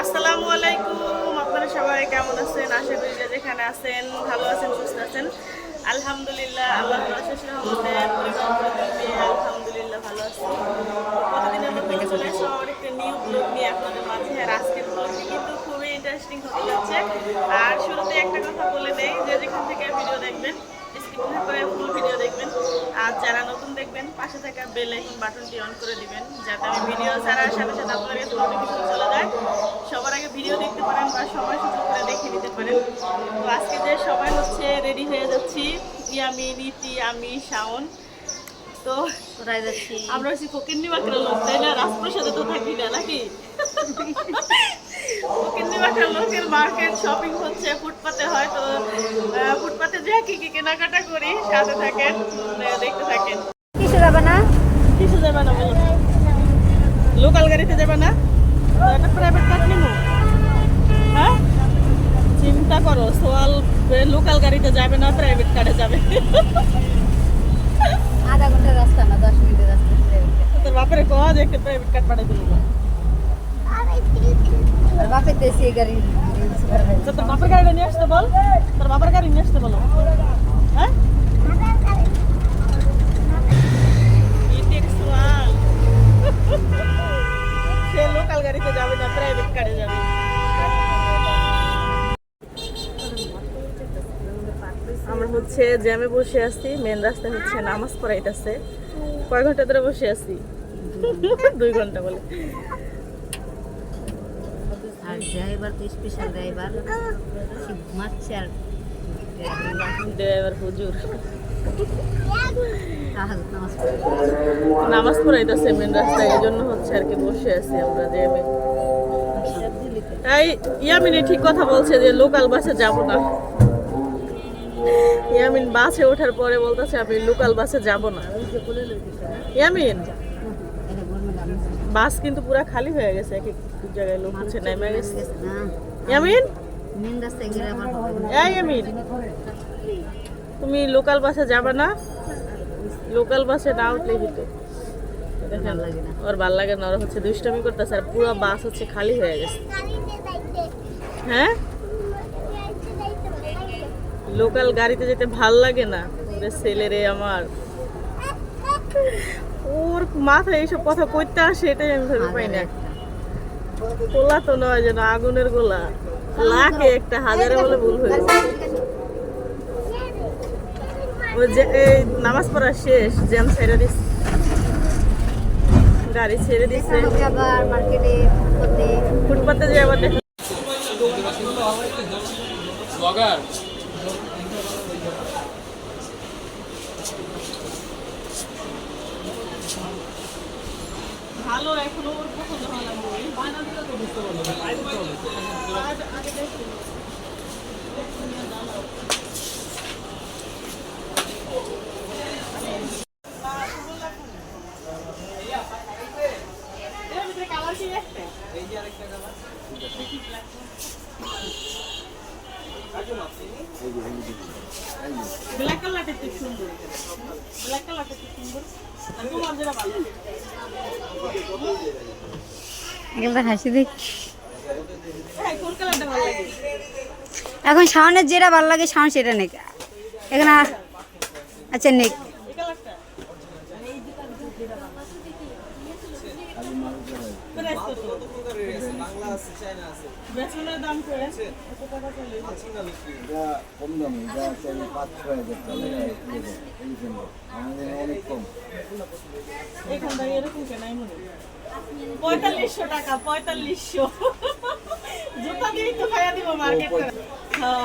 আসসালামু আলাইকুম আপনারা সবাই কেমন আছেন? আশা করি যেখানে আছেন ভালো আছেন সুস্থ আছেন। আলহামদুলিল্লাহ, আল্লাহ শেষ রহমতে আলহামদুলিল্লাহ ভালো আছি। প্রতিদিনের থেকে চলে আসো আমার একটা নিউ ব্লগ নিয়ে আপনাদের মাঝে। আর আজকের ব্লগটি কিন্তু খুবই ইন্টারেস্টিং হতে যাচ্ছে। আর শুরুতে একটা কথা বলে দেই যে যেখান থেকে ভিডিও দেখবেন স্কিপ করে ফুল ভিডিও দেখবেন। আর যারা নতুন দেখবেন পাশে থাকা বেল আইকন বাটনটি অন করে দিবেন যাতে আমি ভিডিও ছাড়ার সাথে সাথে আপনার কাছে নোটিফিকেশন চলে যায়। সবার আগে ভিডিও দেখতে পারেন বা সময় সুযোগ করে দেখে নিতে পারেন। তো আজকে যে সবাই হচ্ছে রেডি হয়ে যাচ্ছি। ইয়ামি নীতি আমি শাওন। তো কোথায় যাচ্ছি? আমরা হচ্ছি ফকিন্নি বাঁকড়া লোক তাই না? রাজপ্রসাদে তো থাকি না নাকি? ফকিন্নি বাঁকড়া লোকের মার্কেট শপিং হচ্ছে ফুটপাতে হয় তো আহ, ফুটপাতে যে কি কি কেনাকাটা করি সাথে থাকেন দেখতে থাকেন। কিসে যাবে না? কিসে যাবে না বলো? লোকাল গাড়িতে যাবে না? একটা প্রাইভেট কার নিবো হ্যাঁ? চিন্তা করো সোয়াল লোকাল গাড়িতে যাবে না প্রাইভেট কারে যাবে। আধা ঘণ্টার রাস্তা না দশ মিনিটের রাস্তা। তোর বাপরে কয়া যে একটা প্রাইভেট কার পাঠাই দিল? আর বাপের দেশে এই গাড়ি রিলস করবে। তো তোর বাপের গাড়িটা নিয়ে আসতে বল। তোর বাপের গাড়ি নিয়ে আসতে বলো। হ্যাঁ? ইন্টেক্সুয়াল সে লোকাল গাড়িতে যাবে না প্রাইভেট কারে যাবে। আমরা হচ্ছে জ্যামে বসে আছি মেন রাস্তায় হচ্ছে নামাজ পড়াইতেছে। কয় ঘণ্টা ধরে বসে আছি? দুই ঘণ্টা বলে। ড্রাইভার তো স্পেশাল ড্রাইভার। সে ঘুমাচ্ছে আর ড্রাইভার হুজুর। নামাজ পড়ে। নামাজ পড়াইতেছে মেন রাস্তায় এই জন্য হচ্ছে আর কি বসে আছি আমরা জ্যামে এই ইয়ামিনে ঠিক কথা বলছে যে লোকাল বাসে যাব না। ইয়ামিন বাসে ওঠার পরে বলতেছে আমি লোকাল বাসে যাব না। ইয়ামিন? আমি বাস কিন্তু পুরা খালি হয়ে গেছে এক এক জায়গায় লোক হচ্ছে নেমে গেছে গেছে ইয়ামিন? মেন। এই ইয়ামিন। তুমি লোকাল বাসে যাবে না? লোকাল বাসে না দেখেন লাগে না। ওর ভালো লাগে না ওরা হচ্ছে দুষ্টামি করতেছে আর পুরো বাস হচ্ছে খালি হয়ে গেছে। হ্যাঁ? লোকাল গাড়িতে যেতে ভালো লাগে না ওরে ছেলে রে আমার। ওর মাথায় এইসব কথা করতে আসে এটাই আমি ভেবে পাই না। গোলা তো নয় যেন আগুনের গোলা। লাখে একটা হাজারে বলে ভুল হয়ে ওই যে এই নামাজ পড়া শেষ জ্যাম ছেড়ে দিস গাড়ি ছেড়ে করতে ফুটপাতে। যে আবার দেখা ব্লগার ভালো এখনও ওর বুঝতে পারলো এগুলো হাসি দেখ। এখন শাওনের যেটা ভালো লাগে, শাওন সেটা নেক। এখানে আচ্ছা নেক। এরকম কেন? আমি মনে পঁয়তাল্লিশশো টাকা পঁয়তাল্লিশশো। জুতা দিয়েই তো খাইয়া দিব মার্কেট করে। হ্যাঁ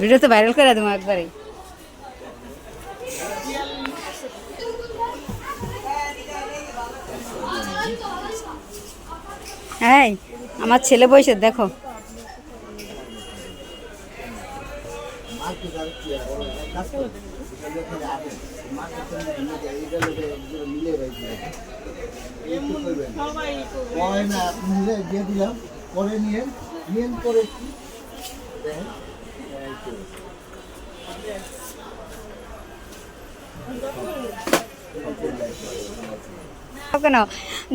ভিডিওতে ভাইরাল করে দেবো একবারে। হ্যাঁ আমার ছেলে বয়সের দেখো। মার্কেট আর কি দিয়ে দিলাম পরে নিয়ে নিয়েন পরে কেন?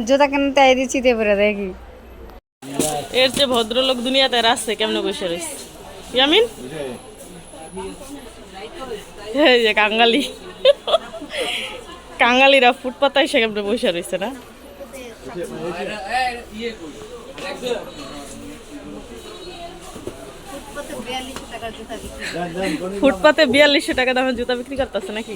জুতা কেন তাই দিচ্ছি দিয়ে পরে দেখি। এর যে ভদ্রলোক দুনিয়াতে আর কেমনে বসে রয়েছে? ইয়ামিন? যে কাঙ্গালি। কাঙ্গালিরা ফুটপাতে সেখানে বসে রয়েছে না? ফুটপাতে বিয়াল্লিশশো টাকা দামের জুতা বিক্রি করতেছে নাকি?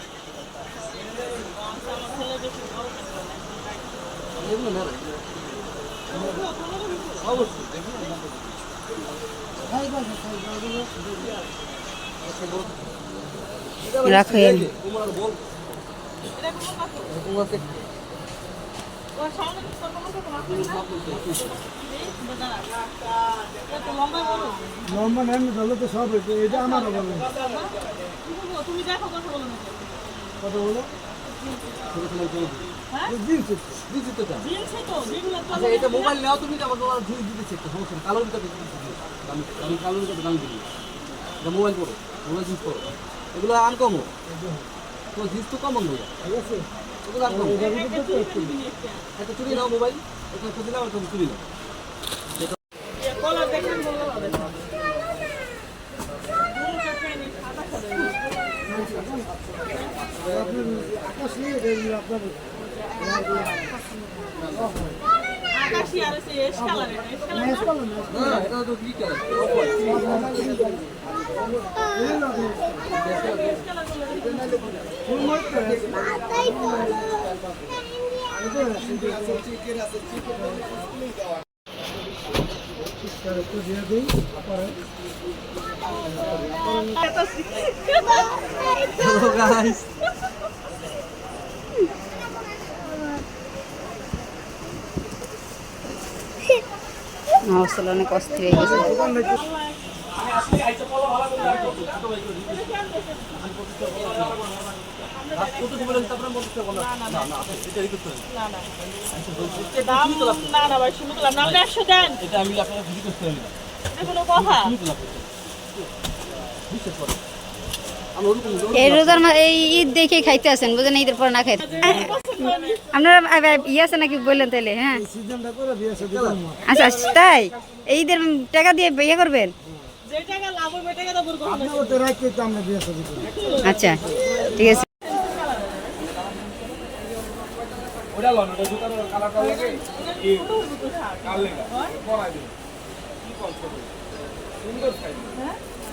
লম্বা লম্বা নেন তাহলে তো সব এটা আমার কথা বলো। এটা মোবাইল নাও তুমি তোমার ঝুঁকি দিতেছি একটা সমস্যা কালোর ভিতরে আমি আমি কালোর ভিতরে দাম দিই এটা মোবাইল করো মোবাইল জিনিস করো এগুলো আনকমো তো জিনিস তো কমন হয়ে ঠিক আছে এগুলো আনকমো একটা চুরি নাও মোবাইল একটা দিলাম একটা চুরি নাও কলার দেখেন বলল হবে আপনার আকাশ নিয়ে এটা আপনার আকাশি আর সে এস কালার এস কালার না এটা তো কি কালার একটু আসলে অনেক অস্থির হয়ে গেছে কত দিবেন তারপরে বলতে হবে না না না আপনি এটা রিকোয়েস্ট করেন না না দাম না না ভাই শুনে দিলাম নামটা একশো দেন। এটা আমি আপনাকে রিকোয়েস্ট করে নিলাম এটা কোনো কথা? এই রোজার এই ঈদ দেখে খাইতে আসেন, বুঝেন ঈদের পর খাইতে। আপনারা ইয়ে আছে নাকি বললেন তাহলে হ্যাঁ? করব আচ্ছা তাই? ঈদের টাকা দিয়ে বিয়ে করবেন? টাকা লাভ হবে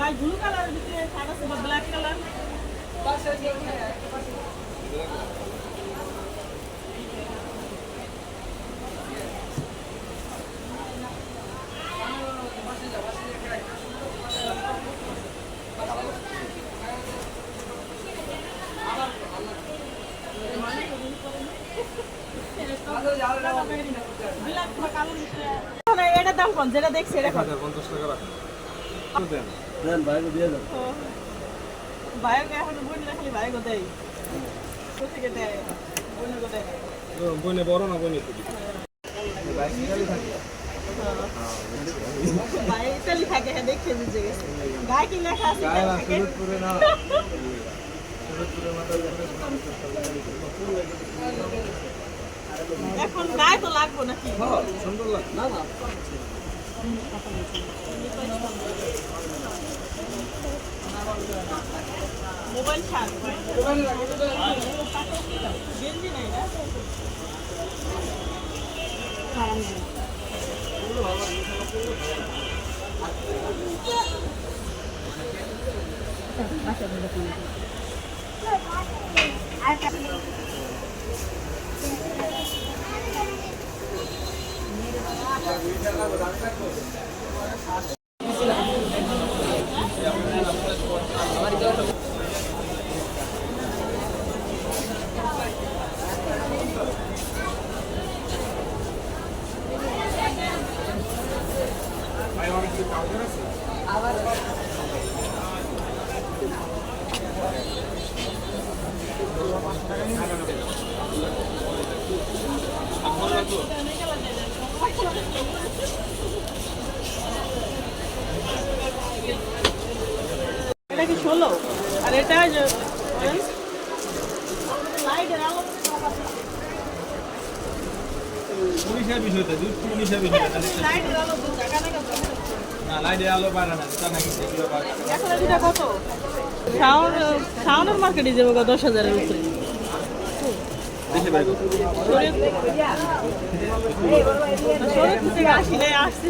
ভাই ব্লু কালারের ভিতরে শার্ট আছে বা ব্ল্যাক কালার কালোর এটার দাম কম যেটা দেখছি এটা কম। দেন বাইরে দিয়ে দেন ভাইকে এখন বই রাখলে? ভাই গো দেয়? কোথেকে দেয় গো দেয় বড় না বইনে ভাই ইতালি থাকে। হ্যাঁ। দেখে বুঝে গেছে। গায়ে কি লেখা আছে গায়ে না, সুরতপুরে। এখন গায়ে তো লাগবো নাকি? সুন্দর লাগে না না মোবাইল ছাড় গেঞ্জি নাই না এটা কি ষোলো আর এটা যে- লাইটের আলো পুলিশের বিষয়টা দুধ পুলিশের বিষয়টা লাইটের আলো দু টাকা না কত? না লাইটে আলো বাড়ে না তা নাকি সেগুলো বাড়ে এখন এটা কত? শাওন শাওনের মার্কেটে যাব গো দশ হাজারের উপরে। আসি আসছি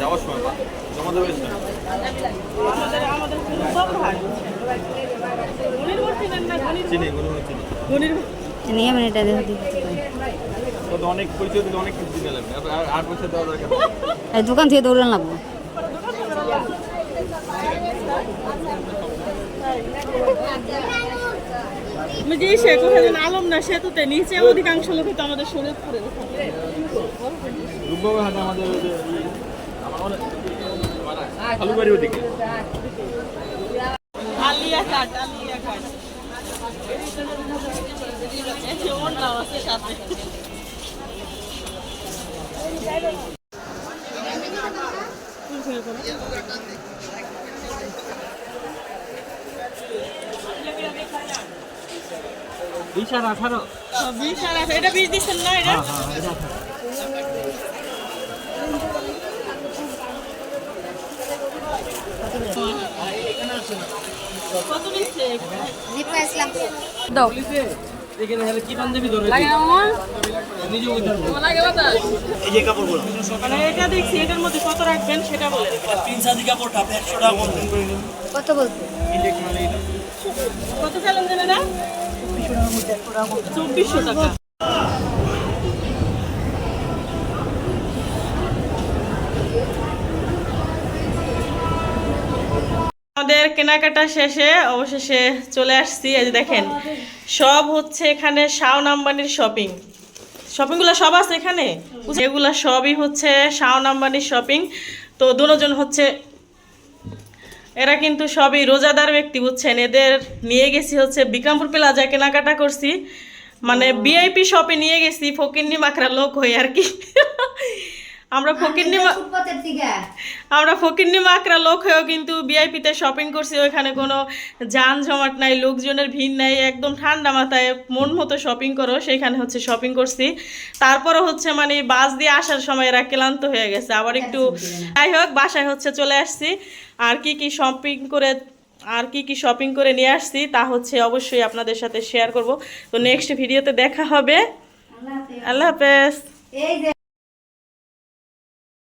যাওয়ার সময় জমা চিনি চিনি মানে এটা দেখো দেখি। ও তো অনেক পরিচয় দিতে অনেক কিছু দিনে লাগবে। আর- আর আট দেওয়া দরকার এই দোকান থেকে দৌড়ান লাগবো। যে সে কোথায় যেন আলম না সেতুতে নিচে অধিকাংশ লোক তো আমাদের শরীর পড়ে আমাদের ওই যে ই, আমার ওদিকে। আলিয়া কাট আলিয়া কাট এসে ওর নাম আছে সাথে। বিশ আর আঠারো। বিশ আর আছে এটা বিশ? দিচ্ছেন না এটা দাও এখানে কি বান্ধবী ধরে নিজে ওই ধরবো মানে এটা দেখছি এটার মধ্যে কত রাখবেন সেটা বলেন কত বলছো কত চালান জানে না চব্বিশশো টাকা। আমাদের কেনাকাটা শেষে অবশেষে চলে আসছি। এই যে দেখেন সব হচ্ছে এখানে শাওন আম্বানির শপিং শপিংগুলো সব আছে এখানে? এগুলা সবই হচ্ছে শাওন আম্বানির শপিং তো দুজন হচ্ছে এরা কিন্তু সবই রোজাদার ব্যক্তি বুঝছেন? এদের নিয়ে গেছি হচ্ছে বিক্রমপুর প্লাজায় কেনাকাটা করছি। মানে বিআইপি শপে নিয়ে গেছি ফকিন্নি মাকড়া লোক হয়ে আর কি। আমরা ফকিন্নি মা- আমরা ফকিন্নি মাকড়া লোক হয়েও কিন্তু ভিআইপিতে শপিং করছি ওইখানে কোনো যান জমাট নাই লোকজনের ভিড় নাই একদম ঠান্ডা মাথায় মন মতো শপিং করো সেখানে হচ্ছে শপিং করছি। তারপরে হচ্ছে মানে বাস দিয়ে আসার সময় এরা ক্লান্ত হয়ে গেছে। আবার একটু যাই হোক বাসায় হচ্ছে চলে আসছি। আর কি কি শপিং করে আর কি কি শপিং করে নিয়ে আসছি তা হচ্ছে অবশ্যই আপনাদের সাথে শেয়ার করব। তো নেক্সট ভিডিওতে দেখা হবে। আল্লাহ হাফেজ। এই যে